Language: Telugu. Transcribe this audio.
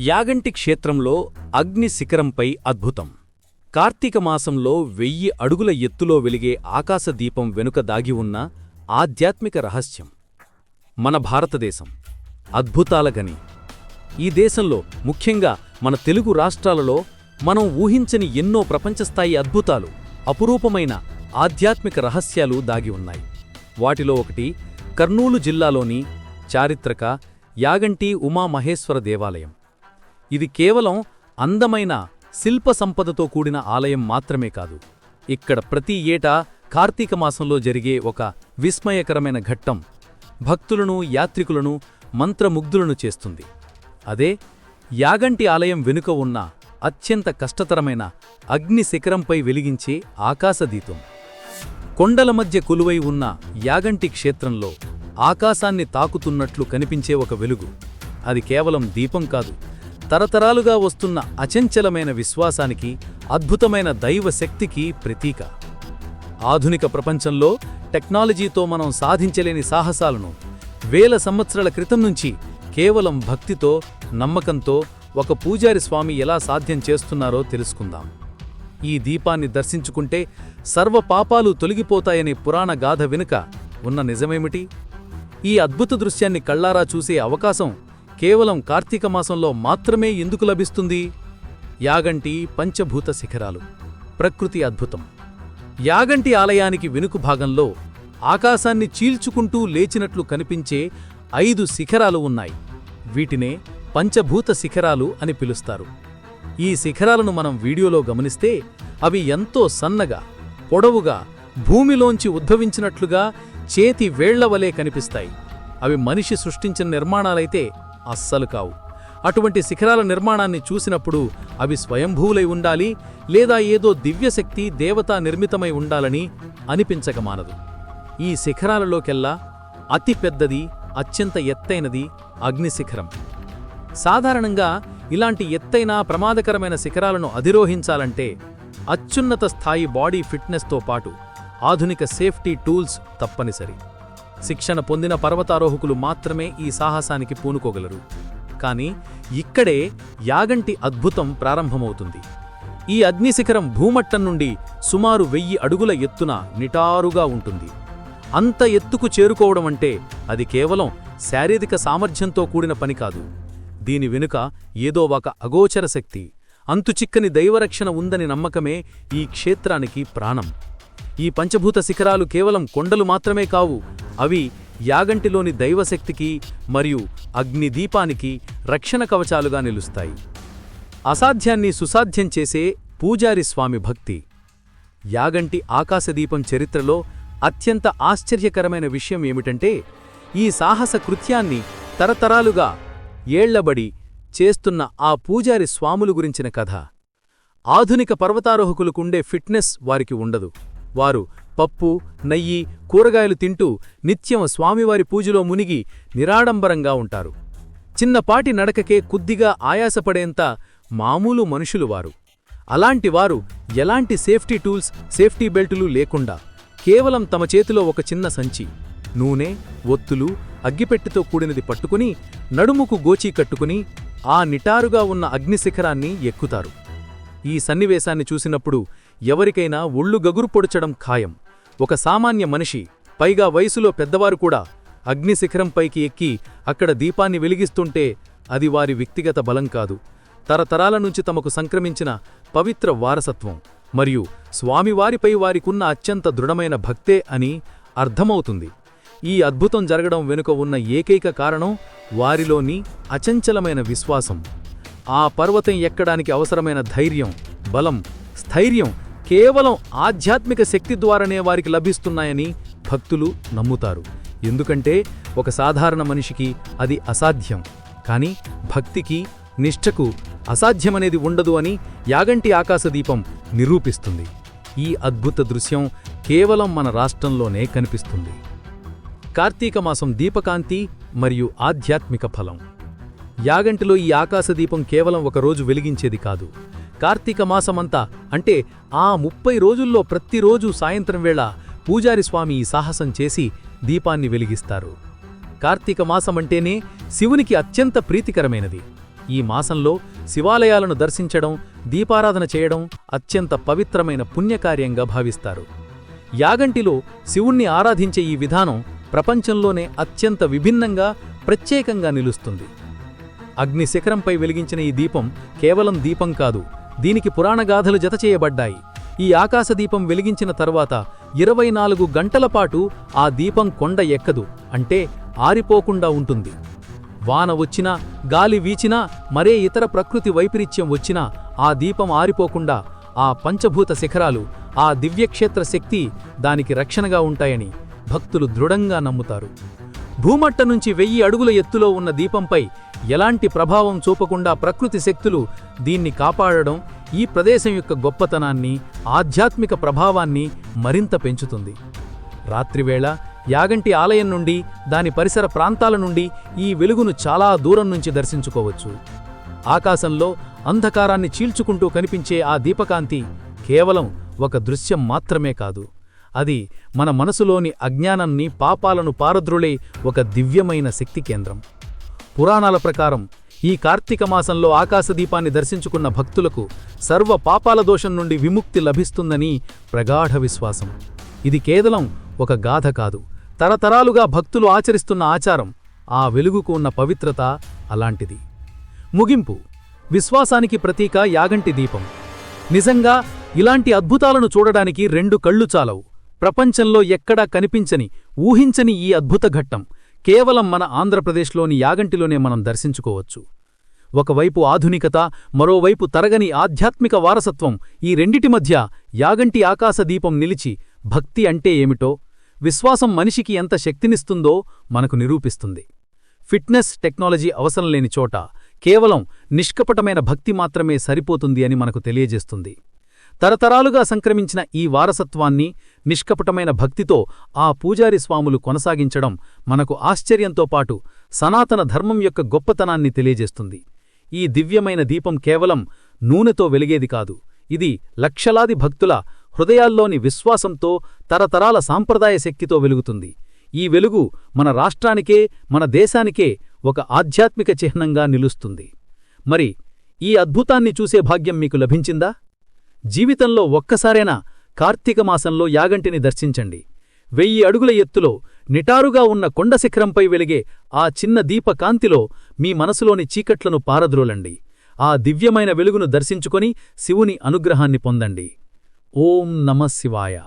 యాగంటి క్షేత్రంలో అగ్ని శిఖరంపై అద్భుతం. కార్తీక మాసంలో వెయ్యి అడుగుల ఎత్తులో వెలిగే ఆకాశదీపం వెనుక దాగి ఉన్న ఆధ్యాత్మిక రహస్యం. మన భారతదేశం. అద్భుతాల గని. ఈ దేశంలో ముఖ్యంగా మన తెలుగు రాష్ట్రాలలో మనం ఊహించని ఎన్నో ప్రపంచస్థాయి అద్భుతాలు అపురూపమైన ఆధ్యాత్మిక రహస్యాలు దాగి ఉన్నాయి. వాటిలో ఒకటి కర్నూలు జిల్లాలోని చారిత్రక యాగంటి ఉమామహేశ్వర దేవాలయం. ఇది కేవలం అందమైన శిల్ప సంపదతో కూడిన ఆలయం మాత్రమే కాదు. ఇక్కడ ప్రతి ఏటా కార్తీక మాసంలో జరిగే ఒక విస్మయకరమైన ఘట్టం భక్తులను యాత్రికులను మంత్రముగ్ధులను చేస్తుంది. అదే యాగంటి ఆలయం వెనుక ఉన్న అత్యంత కష్టతరమైన అగ్ని శిఖరంపై వెలిగించే ఆకాశదీపం. కొండల మధ్య కొలువై ఉన్న యాగంటి క్షేత్రంలో ఆకాశాన్ని తాకుతున్నట్లు కనిపించే ఒక వెలుగు. అది కేవలం దీపం కాదు తరతరాలుగా వస్తున్న అచంచలమైన విశ్వాసానికి అద్భుతమైన దైవ శక్తికి ప్రతీక. ఆధునిక ప్రపంచంలో టెక్నాలజీతో మనం సాధించలేని సాహసాలను వేల సంవత్సరాల క్రితం నుంచి కేవలం భక్తితో నమ్మకంతో ఒక పూజారి స్వామి ఎలా సాధ్యం చేస్తున్నారో తెలుసుకుందాం. ఈ దీపాన్ని దర్శించుకుంటే సర్వ పాపాలు తొలగిపోతాయనే పురాణ గాథ వెనుక ఉన్న నిజమేమిటి? ఈ అద్భుత దృశ్యాన్ని కళ్ళారా చూసే అవకాశం కేవలం కార్తీక మాసంలో మాత్రమే ఎందుకు లభిస్తుంది? యాగంటి పంచభూత శిఖరాలు. ప్రకృతి అద్భుతం. యాగంటి ఆలయానికి వెనుక భాగంలో ఆకాశాన్ని చీల్చుకుంటూ లేచినట్లు కనిపించే ఐదు శిఖరాలు ఉన్నాయి. వీటినే పంచభూత శిఖరాలు అని పిలుస్తారు. ఈ శిఖరాలను మనం వీడియోలో గమనిస్తే అవి ఎంతో సన్నగా పొడవుగా భూమిలోంచి ఉద్భవించినట్లుగా చేతి వేళ్ళవలే కనిపిస్తాయి. అవి మనిషి సృష్టించిన నిర్మాణాలైతే అస్సలు కావు. అటువంటి శిఖరాల నిర్మాణాన్ని చూసినప్పుడు అవి స్వయంభూవులై ఉండాలి లేదా ఏదో దివ్యశక్తి దేవతా నిర్మితమై ఉండాలని అనిపించకమానదు ఈ శిఖరాలలోకెల్లా అతి పెద్దది అత్యంత ఎత్తైనది అగ్నిశిఖరం. సాధారణంగా ఇలాంటి ఎత్తైన ప్రమాదకరమైన శిఖరాలను అధిరోహించాలంటే అత్యున్నత స్థాయి బాడీ ఫిట్నెస్తో పాటు ఆధునిక సేఫ్టీ టూల్స్ తప్పనిసరి. శిక్షణ పొందిన పర్వతారోహకులు మాత్రమే ఈ సాహసానికి పూనుకోగలరు. కానీ ఇక్కడే యాగంటి అద్భుతం ప్రారంభమవుతుంది. ఈ అగ్నిశిఖరం భూమట్టం నుండి సుమారు వెయ్యి అడుగుల ఎత్తున నిటారుగా ఉంటుంది. అంత ఎత్తుకు చేరుకోవడం అంటే అది కేవలం శారీరక సామర్థ్యంతో కూడిన పని కాదు. దీని వెనుక ఏదో ఒక అగోచర శక్తి. అంతుచిక్కని దైవరక్షణ ఉందని నమ్మకమే ఈ క్షేత్రానికి ప్రాణం. ఈ పంచభూత శిఖరాలు కేవలం కొండలు మాత్రమే కావు. అవి యాగంటిలోని దైవశక్తికి మరియు అగ్నిదీపానికి రక్షణ కవచాలుగా నిలుస్తాయి. అసాధ్యాన్ని సుసాధ్యం చేసే పూజారి స్వామి భక్తి. యాగంటి ఆకాశదీపం చరిత్రలో అత్యంత ఆశ్చర్యకరమైన విషయం ఏమిటంటే ఈ సాహస కృత్యాన్ని తరతరాలుగా ఏళ్ళబడి చేస్తున్న ఆ పూజారి స్వాములు గురించిన కథ. ఆధునిక పర్వతారోహకులకుండే ఫిట్నెస్ వారికి ఉండదు. వారు పప్పు నెయ్యి కూరగాయలు తింటూ నిత్యం స్వామివారి పూజలో మునిగి నిరాడంబరంగా ఉంటారు. చిన్నపాటి నడకకే కొద్దిగా ఆయాసపడేంత మామూలు మనుషులు వారు. అలాంటివారు ఎలాంటి సేఫ్టీ టూల్స్ సేఫ్టీ బెల్టులు లేకుండా కేవలం తమ చేతిలో ఒక చిన్న సంచి నూనె ఒత్తులు అగ్గిపెట్టెతో కూడినది పట్టుకుని నడుముకు గోచీ కట్టుకుని ఆ నిటారుగా ఉన్న అగ్నిశిఖరాన్ని ఎక్కుతారు. ఈ సన్నివేశాన్ని చూసినప్పుడు ఎవరికైనా ఒళ్ళు గగురు పొడచడం ఖాయం. ఒక సామాన్య మనిషి పైగా వయసులో పెద్దవారు కూడా అగ్నిశిఖరంపైకి ఎక్కి అక్కడ దీపాన్ని వెలిగిస్తుంటే అది వారి వ్యక్తిగత బలం కాదు. తరతరాల నుంచి తమకు సంక్రమించిన పవిత్ర వారసత్వం. మరియు స్వామివారిపై వారికున్న అత్యంత దృఢమైన భక్తే అని అర్థమవుతుంది. ఈ అద్భుతం జరగడం వెనుక ఉన్న ఏకైక కారణం వారిలోని అచంచలమైన విశ్వాసం. ఆ పర్వతం ఎక్కడానికి అవసరమైన ధైర్యం బలం స్థైర్యం కేవలం ఆధ్యాత్మిక శక్తి ద్వారానే వారికి లభిస్తున్నాయని భక్తులు నమ్ముతారు. ఎందుకంటే ఒక సాధారణ మనిషికి అది అసాధ్యం. కానీ భక్తికి నిష్ఠకు అసాధ్యమనేది ఉండదు అని యాగంటి ఆకాశదీపం నిరూపిస్తుంది. ఈ అద్భుత దృశ్యం కేవలం మన రాష్ట్రంలోనే కనిపిస్తుంది. కార్తీక మాసం దీపకాంతి మరియు ఆధ్యాత్మిక ఫలం. యాగంటిలో ఈ ఆకాశదీపం కేవలం ఒక రోజు వెలిగించేది కాదు. కార్తీక మాసమంతా అంటే ఆ ముప్పై రోజుల్లో ప్రతిరోజు సాయంత్రం వేళ పూజారి స్వామి ఈ సాహసం చేసి దీపాన్ని వెలిగిస్తారు. కార్తీక మాసమంటేనే శివునికి అత్యంత ప్రీతికరమైనది. ఈ మాసంలో శివాలయాలను దర్శించడం దీపారాధన చేయడం అత్యంత పవిత్రమైన పుణ్యకార్యంగా భావిస్తారు. యాగంటిలో శివుణ్ణి ఆరాధించే ఈ విధానం ప్రపంచంలోనే అత్యంత విభిన్నంగా ప్రత్యేకంగా నిలుస్తుంది. అగ్ని శిఖరంపై వెలిగించిన ఈ దీపం కేవలం దీపం కాదు దీనికి పురాణగాథలు జతచేయబడ్డాయి. ఈ ఆకాశదీపం వెలిగించిన తరువాత ఇరవై నాలుగు గంటల పాటు ఆ దీపం కొండ ఎక్కదు అంటే ఆరిపోకుండా ఉంటుంది. వాన వచ్చినా గాలి వీచినా మరే ఇతర ప్రకృతి వైపరీత్యం వచ్చినా ఆ దీపం ఆరిపోకుండా ఆ పంచభూత శిఖరాలు ఆ దివ్యక్షేత్ర శక్తి దానికి రక్షణగా ఉంటాయని భక్తులు దృఢంగా నమ్ముతారు. భూమట్ట నుంచి వెయ్యి అడుగుల ఎత్తులో ఉన్న దీపంపై ఎలాంటి ప్రభావం చూపకుండా ప్రకృతి శక్తులు దీన్ని కాపాడడం ఈ ప్రదేశం యొక్క గొప్పతనాన్ని ఆధ్యాత్మిక ప్రభావాన్ని మరింత పెంచుతుంది. రాత్రివేళ యాగంటి ఆలయం నుండి దాని పరిసర ప్రాంతాల నుండి ఈ వెలుగును చాలా దూరం నుంచి దర్శించుకోవచ్చు. ఆకాశంలో అంధకారాన్ని చీల్చుకుంటూ కనిపించే ఆ దీపకాంతి కేవలం ఒక దృశ్యం మాత్రమే కాదు. అది మన మనసులోని అజ్ఞానాన్ని పాపాలను పారద్రులే ఒక దివ్యమైన శక్తి కేంద్రం. పురాణాల ప్రకారం ఈ కార్తీక మాసంలో ఆకాశదీపాన్ని దర్శించుకున్న భక్తులకు సర్వ పాపాల దోషం నుండి విముక్తి లభిస్తుందని ప్రగాఢ విశ్వాసం. ఇది కేవలం ఒక గాథ కాదు. తరతరాలుగా భక్తులు ఆచరిస్తున్న ఆచారం ఆ వెలుగుకు ఉన్న పవిత్రత అలాంటిది. ముగింపు. విశ్వాసానికి ప్రతీక యాగంటి దీపం. నిజంగా ఇలాంటి అద్భుతాలను చూడడానికి రెండు కళ్ళు చాలవు. ప్రపంచంలో ఎక్కడా కనిపించని ఊహించని ఈ అద్భుత ఘట్టం కేవలం మన ఆంధ్రప్రదేశ్లోని యాగంటిలోనే మనం దర్శించుకోవచ్చు. ఒకవైపు ఆధునికత మరోవైపు తరగని ఆధ్యాత్మిక వారసత్వం ఈ రెండిటి మధ్య యాగంటి ఆకాశదీపం నిలిచి భక్తి అంటే ఏమిటో విశ్వాసం మనిషికి ఎంత శక్తినిస్తుందో మనకు నిరూపిస్తుంది. ఫిట్నెస్ టెక్నాలజీ అవసరం లేని చోట కేవలం నిష్కపటమైన భక్తి మాత్రమే సరిపోతుంది అని మనకు తెలియజేస్తుంది. తరతరాలుగా సంక్రమించిన ఈ వారసత్వాన్ని నిష్కపటమైన భక్తితో ఆ పూజారి స్వాములు కొనసాగించడం మనకు ఆశ్చర్యంతో పాటు సనాతన ధర్మం యొక్క గొప్పతనాన్ని తెలియజేస్తుంది. ఈ దివ్యమైన దీపం కేవలం నూనెతో వెలిగేది కాదు. ఇది లక్షలాది భక్తుల హృదయాల్లోని విశ్వాసంతో తరతరాల సాంప్రదాయ శక్తితో వెలుగుతుంది. ఈ వెలుగు మన రాష్ట్రానికే మన దేశానికే ఒక ఆధ్యాత్మిక చిహ్నంగా నిలుస్తుంది. మరి ఈ అద్భుతాన్ని చూసే భాగ్యం మీకు లభించిందా? జీవితంలో ఒక్కసారైనా కార్తీక మాసంలో యాగంటిని దర్శించండి. వెయ్యి అడుగుల ఎత్తులో నిటారుగా ఉన్న కొండశిఖరంపై వెలిగే ఆ చిన్న దీపకాంతిలో మీ మనసులోని చీకట్లను పారద్రోలండి. ఆ దివ్యమైన వెలుగును దర్శించుకొని శివుని అనుగ్రహాన్ని పొందండి. ఓం నమ శివాయ.